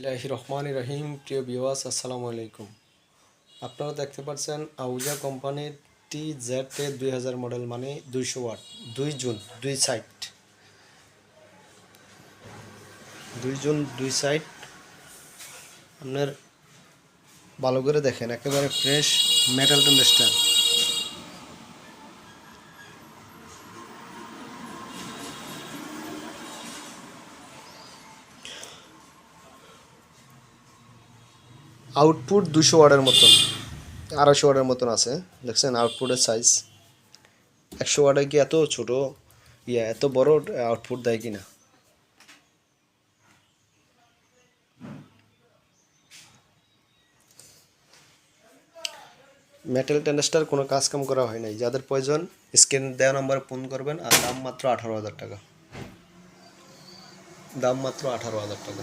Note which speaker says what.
Speaker 1: ইলাহি রহমান রহিম। প্রিয় বিওয়াস আসসালামু আলাইকুম। আপনারা দেখতে পাচ্ছেন আউজা কোম্পানির টি জেড এ দুই হাজার মডেল মানে দুইশো ওয়াট দুই জুন, দুই সাইট দুই জুন, দুই সাইট আপনার ভালো করে দেখেন, একেবারে ফ্রেশ মেটাল টেন্ডেস্টার আউটপুট দুশো ওয়াটের মতন, আড়াইশো ওয়াটের মতন আছে। দেখছেন আউটপুটের সাইজ একশো ওয়াটে কি এত ছোট? ইয়া, এত বড় আউটপুট দেয় কি না মেটাল টেন্ডাস্টার কোনো কাজ কাম করা হয় নাই। যাদের প্রয়োজন স্ক্রিন দেওয়া নাম্বারে ফোন করবেন, আর দাম মাত্র আঠারো হাজার টাকা। দাম মাত্র আঠারো হাজার টাকা।